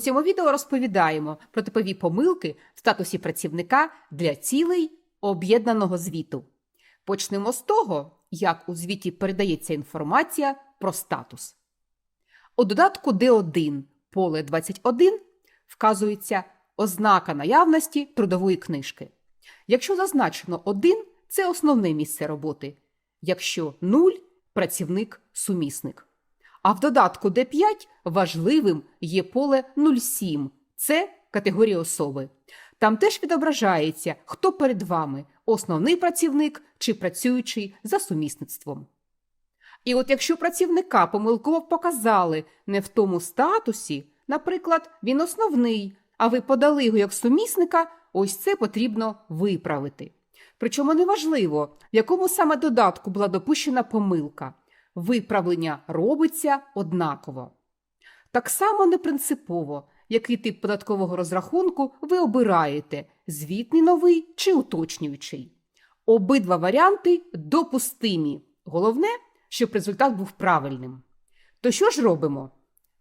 цьому відео розповідаємо про типові помилки в статусі працівника для цілей об'єднаного звіту. Почнемо з того, як у звіті передається інформація про статус. У додатку D1 поле 21 вказується ознака наявності трудової книжки. Якщо зазначено 1 – це основне місце роботи, якщо 0 – працівник-сумісник. А в додатку D5 важливим є поле 07 – це категорія особи. Там теж відображається, хто перед вами – основний працівник чи працюючий за сумісництвом. І от якщо працівника помилково показали не в тому статусі, наприклад, він основний, а ви подали його як сумісника, ось це потрібно виправити. Причому неважливо, в якому саме додатку була допущена помилка. Виправлення робиться однаково. Так само непринципово, який тип податкового розрахунку ви обираєте звітний новий чи уточнюючий. Обидва варіанти допустимі. Головне, щоб результат був правильним. То що ж робимо?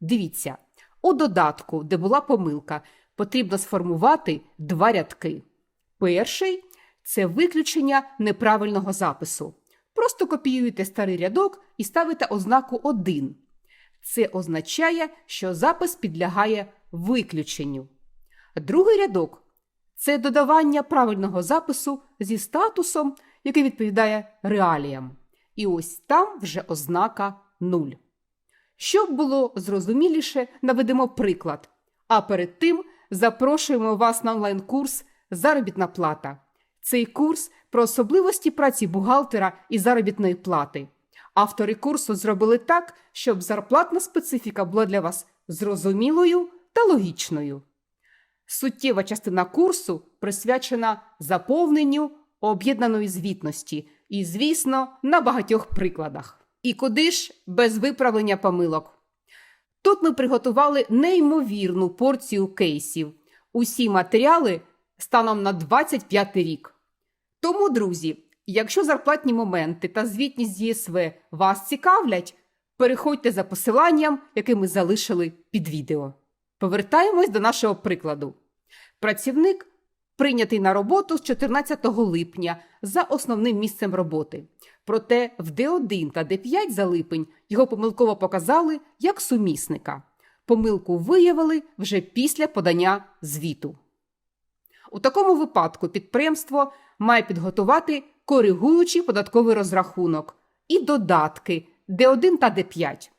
Дивіться, у додатку, де була помилка, потрібно сформувати два рядки. Перший це виключення неправильного запису. Просто копіюєте старий рядок і ставите ознаку 1. Це означає, що запис підлягає виключенню. Другий рядок це додавання правильного запису зі статусом, який відповідає реаліям. І ось там вже ознака 0. Щоб було зрозуміліше, наведемо приклад. А перед тим запрошуємо вас на онлайн-курс Заробітна плата. Цей курс про особливості праці бухгалтера і заробітної плати. Автори курсу зробили так, щоб зарплатна специфіка була для вас зрозумілою та логічною. Суттєва частина курсу присвячена заповненню об'єднаної звітності і, звісно, на багатьох прикладах. І куди ж без виправлення помилок? Тут ми приготували неймовірну порцію кейсів. Усі матеріали станом на 25 рік. Тому, друзі, якщо зарплатні моменти та звітність ЄСВ вас цікавлять, переходьте за посиланням, яке ми залишили під відео. Повертаємось до нашого прикладу. Працівник прийнятий на роботу з 14 липня за основним місцем роботи. Проте в Д1 та Д5 за липень його помилково показали як сумісника. Помилку виявили вже після подання звіту. У такому випадку підприємство має підготувати коригуючий податковий розрахунок і додатки Д1 та Д5.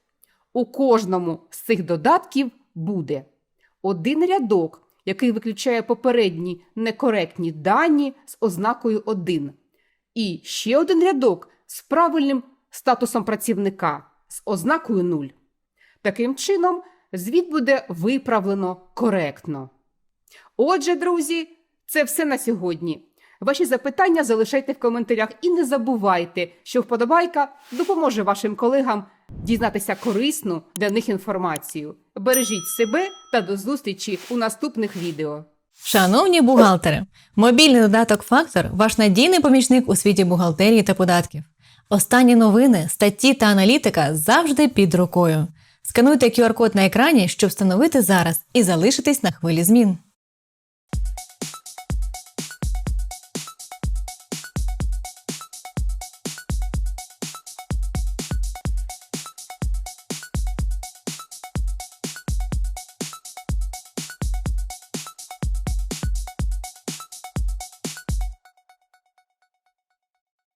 У кожному з цих додатків буде один рядок, який виключає попередні некоректні дані з ознакою 1, і ще один рядок з правильним статусом працівника з ознакою 0. Таким чином, звіт буде виправлено коректно. Отже, друзі, це все на сьогодні. Ваші запитання залишайте в коментарях і не забувайте, що вподобайка допоможе вашим колегам дізнатися корисну для них інформацію. Бережіть себе та до зустрічі у наступних відео. Шановні бухгалтери, мобільний додаток Фактор ваш надійний помічник у світі бухгалтерії та податків. Останні новини, статті та аналітика завжди під рукою. Скануйте QR-код на екрані, щоб встановити зараз і залишитись на хвилі змін.